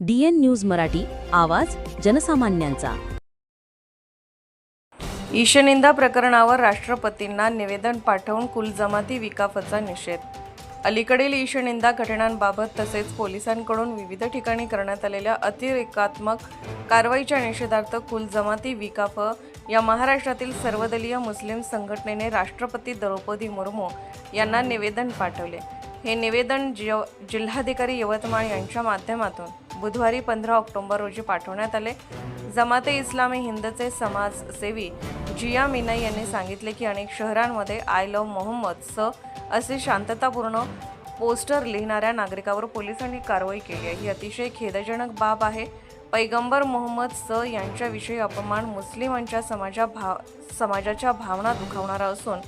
DN news Marathi आवाज जनसामान्यांचा. ईशनिंदा प्रकरणावर राष्ट्रपतींना निवेदन पाठवून कुलजमाती विकाफचा निषेध. अलीकडील ईशनिंदा घटनांबाबत तसेच पोलिसांकडून विविध ठिकाणी करण्यात आलेल्या अतिरेकात्मक कारवाईच्या निषेधार्थ कुलजमाती विकाफ या महाराष्ट्रातील सर्वदलीय मुस्लिम संघटनेने राष्ट्रपती द्रौपदी मुर्मू यांना निवेदन पाठवले. हे निवेदन जिल्हाधिकारी यवतमाळ यांच्या माध्यमातून बुधवारी पंधरा ऑक्टोबर रोजी पाठवण्यात आले. जमाते इस्लामी हिंदचे समाजसेवी जिया मिनाई यांनी सांगितले की अनेक शहरांमध्ये आय लव्ह मोहम्मद स असे शांततापूर्ण पोस्टर लिहिणाऱ्या नागरिकावर पोलिसांनी कारवाई केली आहे. ही अतिशय खेदजनक बाब आहे. पैगंबर मोहम्मद स यांच्याविषयी अपमान मुस्लिमांच्या समाजा भाव समाजाच्या भावना दुखावणारा असून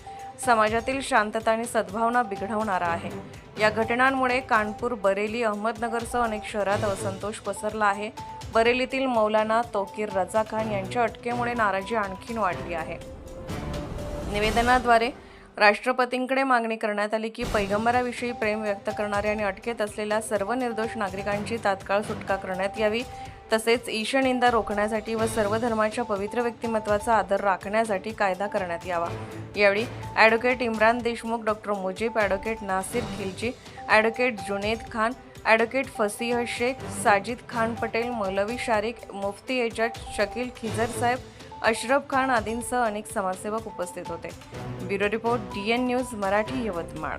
समाजातील शांतता आणि सद्भावना बिघडवणारा आहे. या घटनांमुळे कानपूर बरेली अहमदनगरसह अनेक शहरात असंतोष पसरला आहे. बरेलीतील मौलाना तोकीर रजा खान यांच्या अटकेमुळे नाराजी आणखीन वाढली आहे. निवेदनाद्वारे राष्ट्रपतींकडे मागणी करण्यात आली की पैगंबराविषयी प्रेम व्यक्त करणारे आणि अटकेत असलेल्या सर्व निर्दोष नागरिकांची तात्काळ सुटका करण्यात यावी. तसेच ईशनिंदा रोखण्यासाठी व सर्व धर्माच्या पवित्र व्यक्तिमत्वाचा आदर राखण्यासाठी कायदा करण्यात यावा. यावेळी advocate Imran Deshmukh doctor Mujeeb advocate Nasir Khilji advocate Junaid Khan advocate Fasih Shaikh Sajid Khan Patel Maulvi Shariq Mufti Ejaz Shakeel Khizr साहेब अशरफ खान आदींसह अनेक समाजसेवक उपस्थित होते. Bureau report D N news Marathi Yavatmal.